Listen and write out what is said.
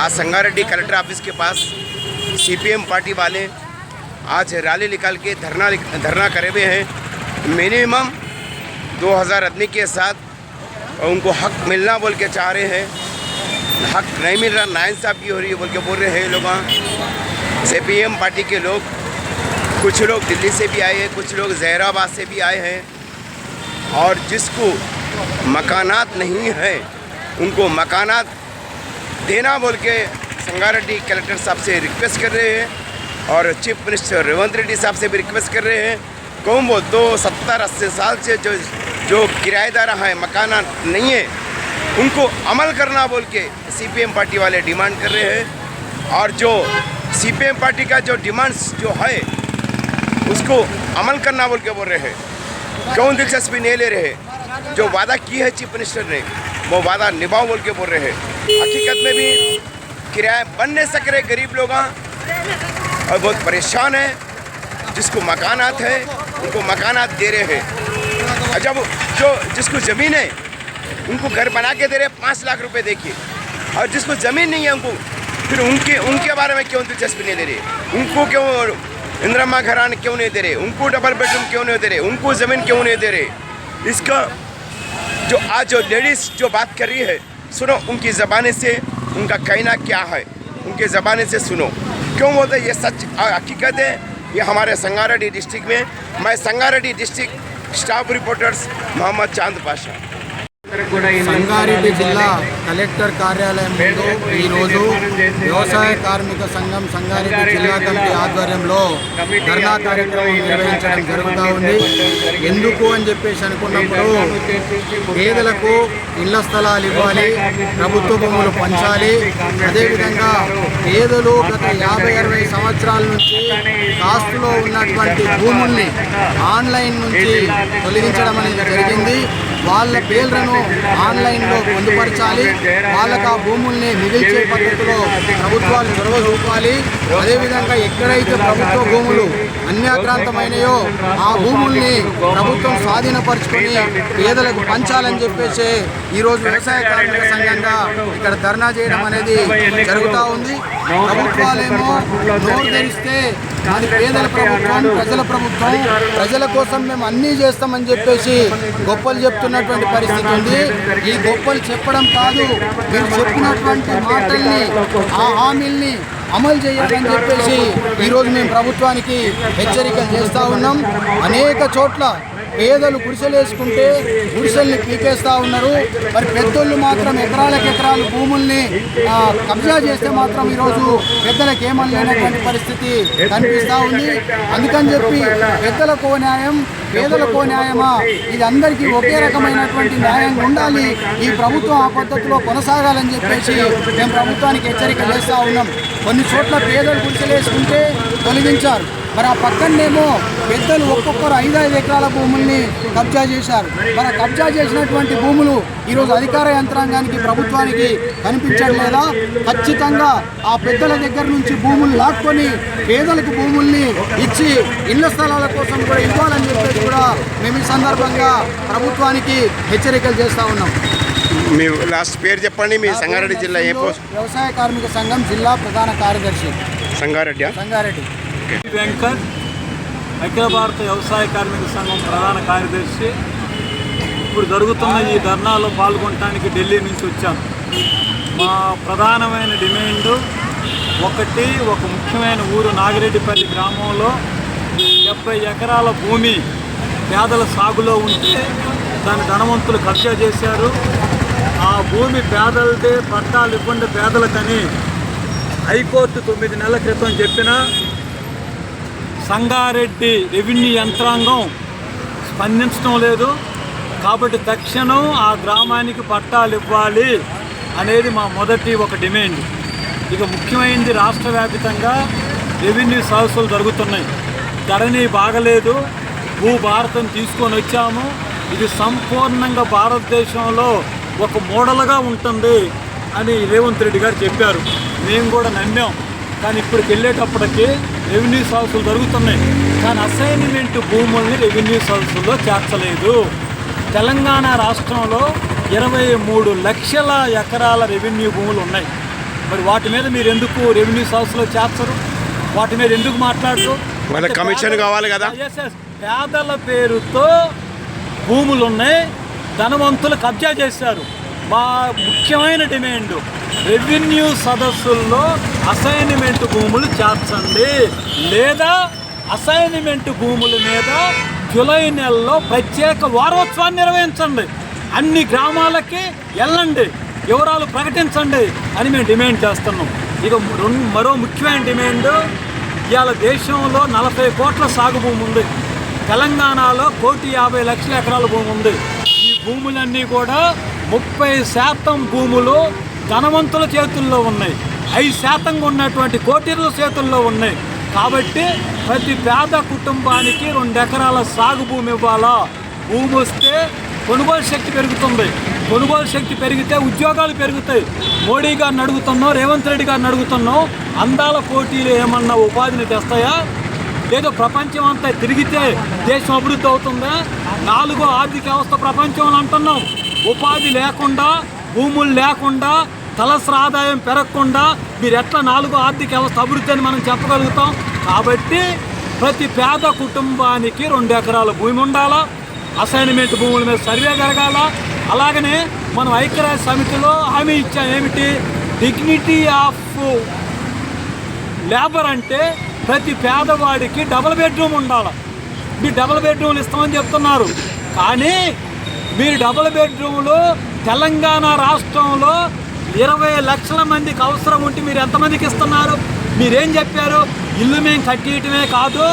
आज Sangareddy collector office के पास CPM party वाले आज रैली निकाल के धरना धरना करे हुए हैं। मिनिमम 2000 आदमी के साथ उनको हक मिलना बोल के चाह रहे हैं। हक नहीं मिल रहा नाइंसाफ़ी हो रही है बोल के बोल रहे हैं लोग सी पी एम पार्टी के लोग, कुछ लोग दिल्ली से भी आए हैं, कुछ लोग जहराबाद से भी आए हैं। और जिसको मकानात नहीं है, उनको मकानात देना बोल के संगारेड्डी कलेक्टर साहब से रिक्वेस्ट कर रहे हैं और चीफ मिनिस्टर रेवंत रेड्डी साहब से भी रिक्वेस्ट कर रहे हैं। कहूँ वो दो सत्तर अस्सी साल से जो जो किराएदार हैं, मकाना नहीं है, उनको अमल करना बोल के सीपीएम पार्टी वाले डिमांड कर रहे हैं। और जो सीपीएम पार्टी का जो डिमांड्स जो है, उसको अमल करना बोल के बोल रहे हैं। क्यों दिलचस्पी नहीं ले रहे जो वादा की है चीफ मिनिस्टर ने, वो वादा निभाओ बोल के बोल रहे हैं। हकीकत में भी किराए बन नहीं सक रहे गरीब लोग और बहुत परेशान है, जिसको मकानात है, उनको मकानात दे रहे हैं। जब जो जिसको ज़मीन है, उनको घर बना के दे रहे हैं, पाँच लाख रुपए देखिए। और जिसको ज़मीन नहीं है उनको, फिर उनके उनके बारे में क्यों दिलचस्पी नहीं ले रहे? उनको क्यों इंदिरामा घरान क्यों नहीं दे रहे? उनको डबल बेडरूम क्यों नहीं दे रहे? उनको ज़मीन क्यों नहीं दे रहे? इसका जो आज जो लेडीज़ जो बात कर रही है सुनो, उनकी ज़बानी से उनका कहना क्या है? उनके ज़बानी से सुनो। क्यों बोलते ये सच हकीकत है? ये हमारे संगारेड्डी डिस्ट्रिक्ट में, मैं Sangareddy district staff reporters Mohammed Chand Pasha. Sangareddy జిల్లా కలెక్టర్ కార్యాలయం ముందు ఈరోజు వ్యవసాయ కార్మిక సంఘం సంగారెడ్డి జిల్లా కమిటీ ఆధ్వర్యంలో ధర్నా కార్యక్రమం నిర్వహించడం జరుగుతూ ఉంది. ఎందుకు అని చెప్పేసి అనుకున్నప్పుడు పేదలకు ఇళ్ళ స్థలాలు ఇవ్వాలి ప్రభుత్వ భూములు పంచాలి. అదేవిధంగా పేదలు గత యాభై అరవై సంవత్సరాల నుంచి కాస్తులో ఉన్నటువంటి భూముల్ని ఆన్లైన్ నుంచి తొలగించడం అనేది జరిగింది. వాళ్ళ పేర్లను ఆన్లైన్లో పొందుపరచాలి. వాళ్ళకు ఆ భూముల్ని మిగిల్చే పద్ధతిలో ప్రభుత్వాలు చొరవ చూపాలి. అదేవిధంగా ఎక్కడైతే ప్రభుత్వ భూములు అన్యాక్రాంతమైనయో ఆ భూముల్ని ప్రభుత్వం స్వాధీనపరుచుకొని పేదలకు పంచాలని చెప్పేసి ఈరోజు వ్యవసాయ కార్మిక సంఘంగా ఇక్కడ ధర్నా చేయడం అనేది జరుగుతూ ఉంది. ప్రభుత్వాలేమో నోరు తెరిస్తే అది పేదల ప్రభుత్వం ప్రజల ప్రభుత్వం ప్రజల కోసం మేము అన్నీ చేస్తామని చెప్పేసి గొప్పలు చెప్తున్నటువంటి పరిస్థితి ఉంది. ఈ గొప్పలు చెప్పడం కాదు మీరు చెప్పినటువంటి మాటల్ని ఆ హామీల్ని అమలు చేయాలని చెప్పేసి ఈరోజు మేము ప్రభుత్వానికి హెచ్చరికలు చేస్తూ ఉన్నాం. అనేక చోట్ల పేదలు గుడిసెలు వేసుకుంటే గుడిసెల్ని పీకేస్తూ ఉన్నారు. మరి పెద్దోళ్ళు మాత్రం ఎకరాలకు ఎకరాలు భూముల్ని కబ్జా చేస్తే మాత్రం ఈరోజు పెద్దలకు ఏమనలేనటువంటి పరిస్థితి కనిపిస్తూ ఉంది. అందుకని చెప్పి పెద్దలకో న్యాయం పేదలకో న్యాయమా? ఇది అందరికీ ఒకే రకమైనటువంటి న్యాయం ఉండాలి. ఈ ప్రభుత్వం ఆ పద్ధతిలో కొనసాగాలని చెప్పేసి మేము ప్రభుత్వానికి హెచ్చరిక చేస్తూ ఉన్నాం. కొన్ని చోట్ల పేదలు గుడిసెలు వేసుకుంటే తొలగించారు. మరి ఆ పక్కనేమో పెద్దలు ఒక్కొక్కరు ఐదు ఐదు ఎకరాల భూముల్ని కబ్జా చేశారు. మరి కబ్జా చేసినటువంటి భూములు ఈరోజు అధికార యంత్రాంగానికి ప్రభుత్వానికి కనిపించడం లేదా ఖచ్చితంగా ఆ పెద్దల దగ్గర నుంచి భూములు లాక్కొని పేదలకు భూముల్ని ఇచ్చి ఇళ్ళ స్థలాల కోసం కూడా ఇవ్వాలని చెప్పేసి కూడా మేము ఈ సందర్భంగా ప్రభుత్వానికి హెచ్చరికలు చేస్తూ ఉన్నాం. మీ లాస్ట్ పేరు చెప్పండి మీ సంగారెడ్డి జిల్లా ఏ పోస్ట్? వ్యవసాయ కార్మిక సంఘం జిల్లా ప్రధాన కార్యదర్శి. సంగారెడ్డి సంగారెడ్డి. వెంకట్ అఖిల భారత వ్యవసాయ కార్మిక సంఘం ప్రధాన కార్యదర్శి. ఇప్పుడు జరుగుతున్న ఈ ధర్నాలో పాల్గొనడానికి ఢిల్లీ నుంచి వచ్చాను మా ప్రధానమైన డిమాండ్ ఒకటి ఒక ముఖ్యమైన ఊరు నాగిరెడ్డిపల్లి గ్రామంలో డెబ్బై ఎకరాల భూమి పేదల సాగులో ఉంటే దాని ధనవంతులు కబ్జా చేశారు. ఆ భూమి పేదలదే పట్టాలు ఇవ్వండి పేదలకని హైకోర్టు తొమ్మిది నెలల క్రితం చెప్పిన సంగారెడ్డి రెవెన్యూ యంత్రాంగం స్పందించడం లేదు. కాబట్టి తక్షణం ఆ గ్రామానికి పట్టాలు ఇవ్వాలి అనేది మా మొదటి ఒక డిమాండ్. ఇక ముఖ్యమైనది రాష్ట్ర వ్యాపితంగా రెవెన్యూ సదస్సులు జరుగుతున్నాయి. ధరణి బాగలేదు. భూ భారతం తీసుకొని వచ్చాము. ఇది సంపూర్ణంగా భారతదేశంలో ఒక మోడల్గా ఉంటుంది అని రేవంత్ రెడ్డి గారు చెప్పారు. మేము కూడా నమ్మాం. కానీ ఇప్పటికి వెళ్ళేటప్పటికి రెవెన్యూ సదస్సులు జరుగుతున్నాయి. కానీ అసైన్మెంట్ భూముల్ని రెవెన్యూ సదస్సుల్లో చేర్చలేదు. తెలంగాణ రాష్ట్రంలో ఇరవై మూడు లక్షల ఎకరాల రెవెన్యూ భూములు ఉన్నాయి. మరి వాటి మీద మీరు ఎందుకు రెవెన్యూ సోర్స్లో చేర్చరు? వాటి మీద ఎందుకు మాట్లాడరు? కమిషన్ కావాలి కదా? పేదల పేరుతో భూములు ఉన్నాయి ధనవంతులు కబ్జా చేశారు. మా ముఖ్యమైన డిమాండ్. రెవెన్యూ సదస్సుల్లో అసైన్మెంట్ భూములు చేర్చండి. లేదా అసైన్మెంట్ భూముల మీద జూలై నెలలో ప్రత్యేక వారోత్సవాన్ని నిర్వహించండి. అన్ని గ్రామాలకి వెళ్ళండి. వివరాలు ప్రకటించండి అని మేము డిమాండ్ చేస్తున్నాం. ఇక రెండు మరో ముఖ్యమైన డిమాండ్ ఇవాళ దేశంలో నలభై కోట్ల సాగు భూమి ఉంది. తెలంగాణలో కోటి యాభై లక్షల ఎకరాల భూమి ఉంది. ఈ భూములన్నీ కూడా ముప్పై శాతం భూములు ధనవంతుల చేతుల్లో ఉన్నాయి. ఐదు శాతంగా ఉన్నటువంటి కోటీల చేతుల్లో ఉన్నాయి. కాబట్టి ప్రతి పేద కుటుంబానికి రెండు ఎకరాల సాగు భూమి ఇవ్వాలా? భూమి వస్తే కొనుగోలు శక్తి పెరుగుతుంది. కొనుగోలు శక్తి పెరిగితే ఉద్యోగాలు పెరుగుతాయి. మోడీ గారిని అడుగుతున్నాం రేవంత్ రెడ్డి గారిని అడుగుతున్నాం అందాల పోటీలు ఏమన్నా ఉపాధిని తెస్తాయా? లేదో ప్రపంచం అంతా తిరిగితే దేశం అభివృద్ధి అవుతుందా? నాలుగో ఆర్థిక వ్యవస్థ ప్రపంచంలో అంటున్నాం. ఉపాధి లేకుండా భూములు లేకుండా తలసరి ఆదాయం పెరగకుండా మీరు ఎట్లా నాలుగో ఆర్థిక వ్యవస్థ అభివృద్ధి అని మనం చెప్పగలుగుతాం? కాబట్టి ప్రతి పేద కుటుంబానికి రెండు ఎకరాల భూమి ఉండాలా? అసైన్మెంట్ భూముల మీద సర్వే జరగాల? అలాగనే మనం ఐక్యరాజ్య సమితిలో హామీ ఇచ్చాం ఏమిటి? డిగ్నిటీ ఆఫ్ లేబర్ అంటే ప్రతి పేదవాడికి డబుల్ బెడ్రూమ్ ఉండాలి? మీ డబుల్ బెడ్రూమ్లు ఇస్తామని చెప్తున్నారు. కానీ మీరు డబుల్ బెడ్రూమ్లు తెలంగాణ రాష్ట్రంలో ఇరవై లక్షల మందికి అవసరం ఉంటే మీరు ఎంతమందికి ఇస్తున్నారు? మీరేం చెప్పారు? ఇల్లు మేము కట్టియటమే కాదు.